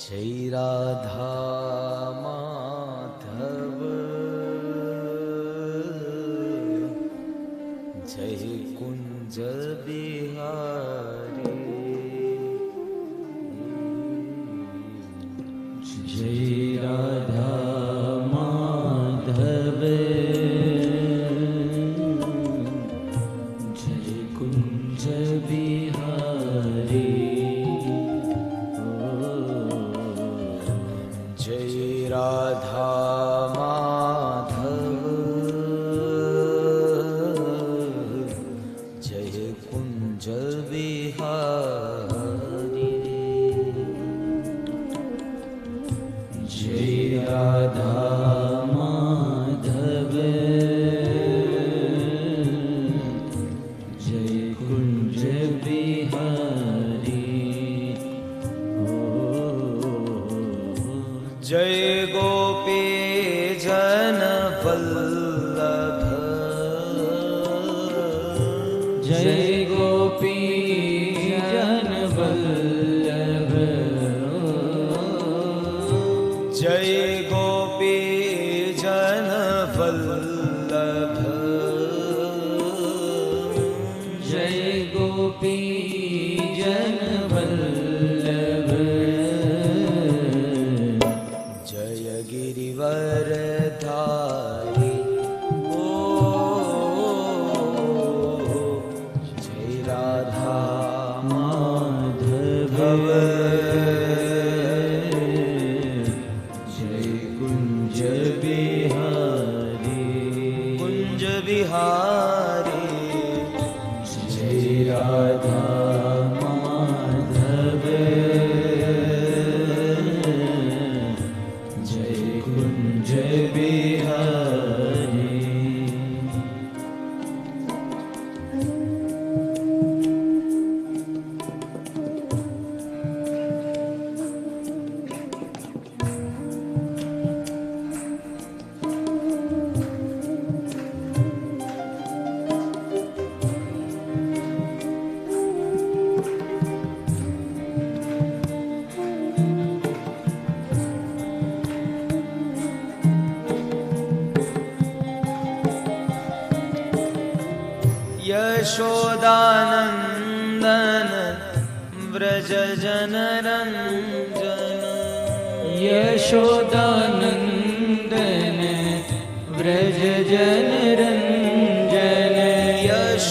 जय राधा माधव। जय कुञ्ज बिहार। जय गोपी जन वल्लभ। जय गोपी जन वल्लभ। जय Jai Radha. यशोदानन्दन व्रजनरञ्जन यशोदानन्दन व्रजनरञ्जन यशोदानन्दन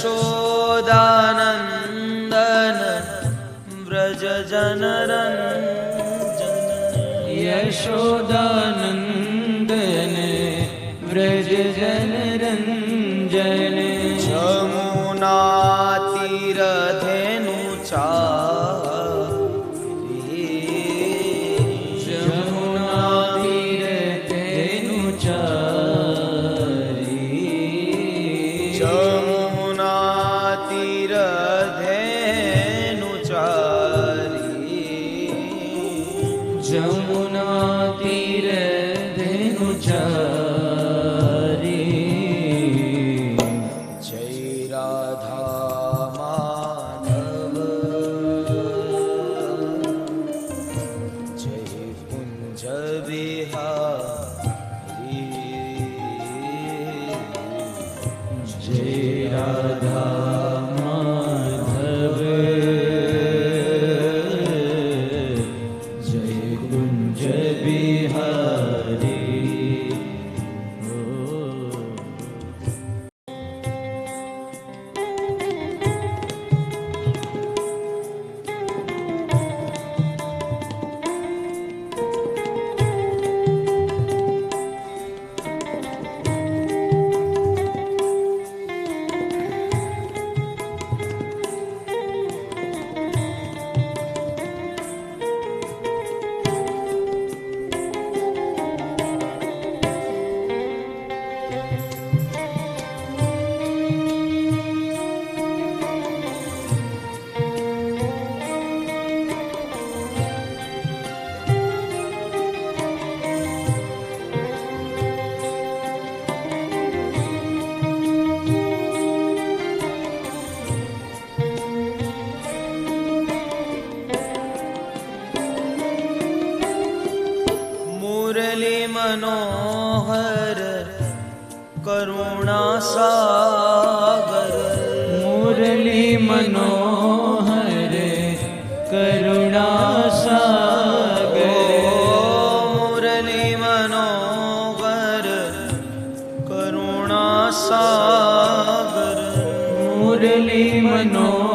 व्रजनरञ्जन यशोदानन्दन व्रजनरञ्जन મનોહર કરુણા સાગર મુરલી મનોહર કરુણા સાગર મુરલી મનોહર કરુણા સાગર મુરલી મનોહર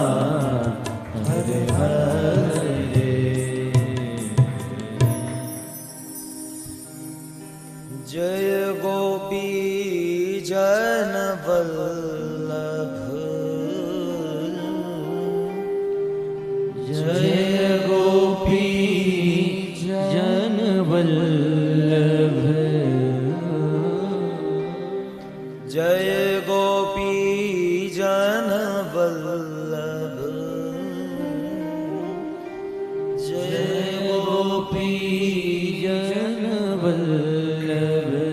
love.